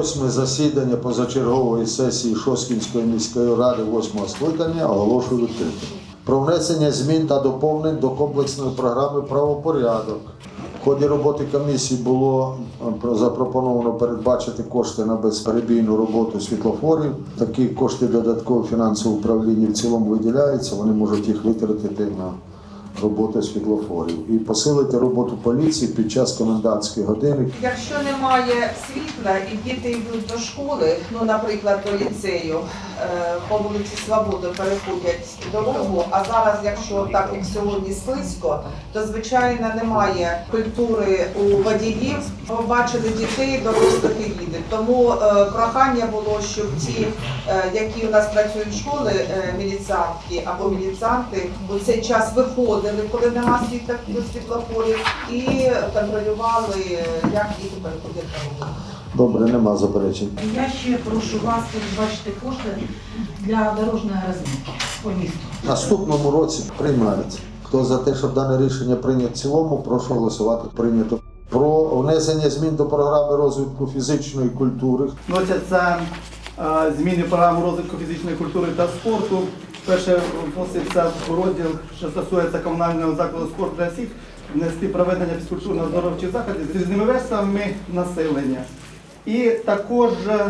Восьме засідання позачергової сесії Шоскінської міської ради восьмого скликання оголошую відкритим. Про внесення змін та доповнень до комплексної програми правопорядок. В ході роботи комісії було е, запропоновано передбачити кошти на безперебійну роботу світлофорів. Такі кошти додатково фінансове управління в цілому виділяються. Вони можуть їх витратити на роботу світлофорів і посилити роботу поліції під час комендантської години. Якщо немає світла і діти йдуть до школи, ну, наприклад, до ліцею, по вулиці Свободи переходять дорогу, а зараз, якщо так як сьогодні слизько, то звичайно немає культури у водіїв. Побачили дітей, дорослих і їдуть. Тому е, прохання було, щоб ті, е, які у нас працюють школи, е, міліціантки або міліціанти, у цей час виходили, коли нема світлофорів, і контролювали, е, як діти переходять дорогу. Добре, нема заперечень. Я ще прошу вас передбачити кошти для дорожньої розмітки по місту. Наступному році приймається. Хто за те, щоб дане рішення прийнято в цілому, прошу голосувати. Прийнято. Про внесення змін до програми розвитку фізичної культури. Вносяться е, зміни в програму розвитку фізичної культури та спорту. Перше вноситься в розділ, що стосується комунального закладу спорту для всіх, внести проведення фізкультурно-оздоровчих заходів з різними верствами населення. І також е,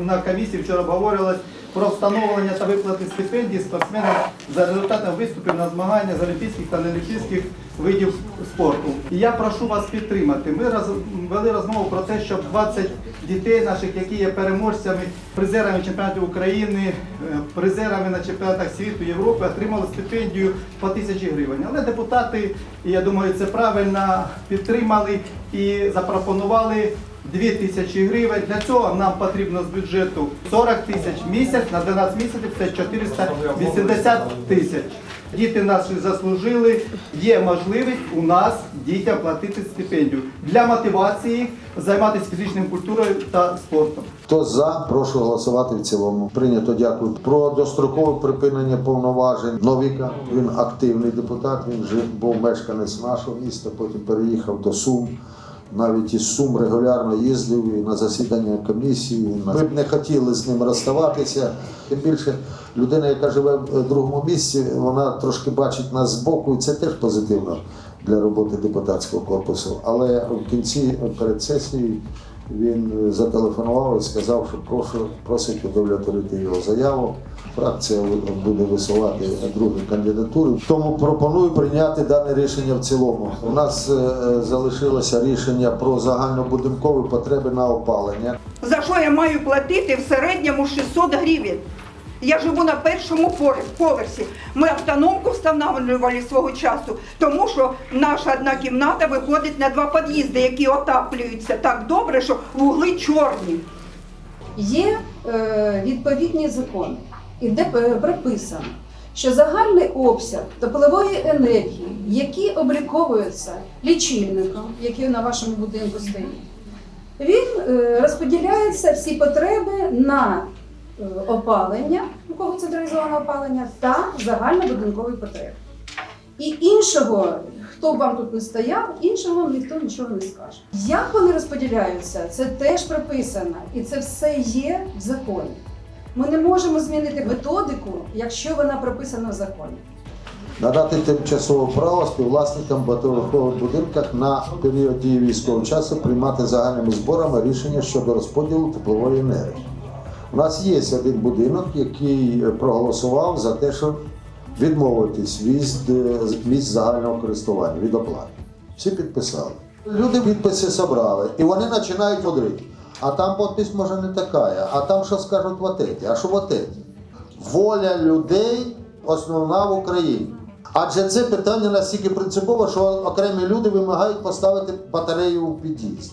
на комісії вчора обговорювалось про встановлення та виплати стипендій спортсменам за результатами виступів на змаганнях з олімпійських та неолімпійських видів спорту. І я прошу вас підтримати. Ми роз, вели розмову про те, щоб 20 дітей наших, які є переможцями, призерами чемпіонатів України, е, призерами на чемпіонатах світу Європи, отримали стипендію по тисячі гривень. Але депутати, я думаю, це правильно підтримали і запропонували 2 тисячі гривень. Для цього нам потрібно з бюджету 40 тисяч місяць, на 12 місяців це 480 тисяч. Діти наші заслужили, є можливість у нас дітям платити стипендію для мотивації займатися фізичною культурою та спортом. Хто за, прошу голосувати в цілому. Прийнято, дякую. Про дострокове припинення повноважень Новіка. Він активний депутат. Він жив, був мешканець нашого міста, потім переїхав до Сум. Навіть із Сум регулярно їздив і на засідання комісії. Ми б не хотіли з ним розставатися. Тим більше людина, яка живе в другому місці, вона трошки бачить нас збоку, і це теж позитивно для роботи депутатського корпусу. Але в кінці перед сесією він е, зателефонував і сказав, що прошу просить удовлетворити його заяву. Фракція буде висувати другу кандидатуру. Тому пропоную прийняти дане рішення в цілому. У нас е, е, залишилося рішення про загальнобудинкові потреби на опалення. За що я маю платити в середньому 600 гривень? Я живу на першому поверсі. Ми автономку встановлювали свого часу, тому що наша одна кімната виходить на два під'їзди, які отаплюються так добре, що вугли чорні. Є е, відповідні закони, і де е, прописано, що загальний обсяг теплової енергії, які обліковуються лічильником, який на вашому будинку стоїть, він е, розподіляється всі потреби на опалення, у кого централізоване опалення, та загальнобудинкові потреби. І іншого, хто б вам тут не стояв, іншого ніхто нічого не скаже. Як вони розподіляються, це теж прописано, і це все є в законі. Ми не можемо змінити методику, якщо вона прописана в законі. Надати тимчасове право співвласникам багатоповерхових будинках на період дії військового часу приймати загальними зборами рішення щодо розподілу теплової енергії. У нас є один будинок, який е, проголосував за те, щоб відмовитись від е, місць загального користування, від оплати. Всі підписали. Люди підписи зібрали, і вони починають водрити. А там підпис може не така, а там що скажуть в отеті, а що в отеті? Воля людей основна в Україні. Адже це питання настільки принципове, що окремі люди вимагають поставити батарею у під'їзд.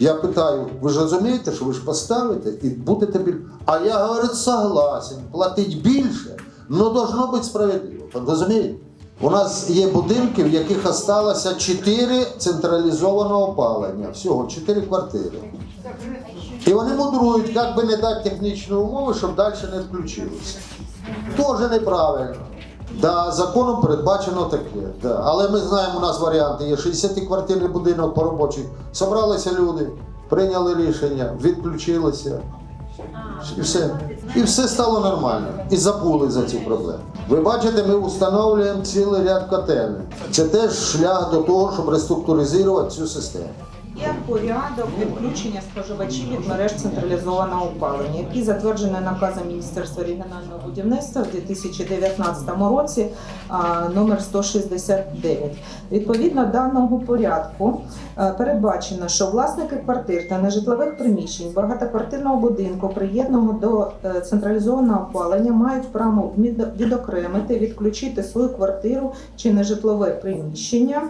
Я питаю, ви ж розумієте, що ви ж поставите і будете біль. А я говорю, согласен, платить більше, але должно бути справедливо. Розумієте? У нас є будинки, в яких осталося 4 централізованого опалення. Всього 4 квартири. І вони мудрують, як би не дати технічні умови, щоб далі не включилося. Тоже неправильно. Да, законом передбачено таке. Да. Але ми знаємо, у нас варіанти є 60-квартирний будинок по робочій. Собралися люди, прийняли рішення, відключилися. І все. І все стало нормально. І забули за цю проблему. Ви бачите, ми встановлюємо цілий ряд котельних. Це теж шлях до того, щоб реструктуризувати цю систему. Порядок відключення споживачів від мереж централізованого опалення, який затверджений наказом Міністерства регіонального будівництва в 2019 році номер 169. Відповідно даного порядку передбачено, що власники квартир та нежитлових приміщень багатоквартирного будинку, приєднаного до е, централізованого опалення, мають право відо- відокремити, відключити свою квартиру чи нежитлове приміщення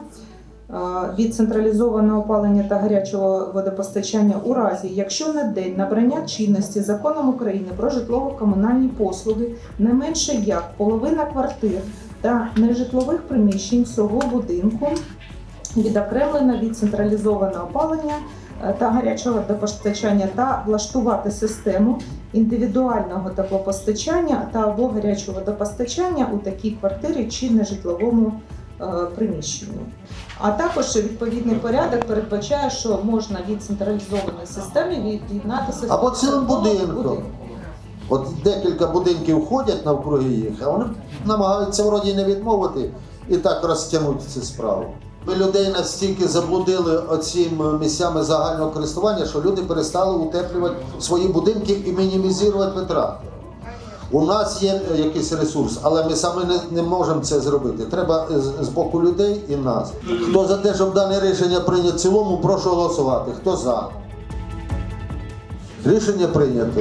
від централізованого опалення та гарячого водопостачання у разі, якщо на день набрання чинності законом України про житлово-комунальні послуги не менше як половина квартир та нежитлових приміщень всього будинку відокремлена від централізованого опалення е, та гарячого водопостачання та влаштувати систему індивідуального теплопостачання та або гарячого водопостачання у такій квартирі чи нежитловому е, приміщенні. А також відповідний порядок передбачає, що можна від централізованої системи від'єднатися Або цілим будинком. От декілька будинків ходять навкруги їх, а вони намагаються вроді не відмовити і так розтягнути цю справу. Ми людей настільки заблудили оцими місцями загального користування, що люди перестали утеплювати свої будинки і мінімізувати витрати. У нас є е, якийсь ресурс, але ми самі не, не можемо це зробити. Треба з, з боку людей і нас. Хто за те, щоб дане рішення прийняти в цілому, прошу голосувати. Хто за? Рішення прийнято.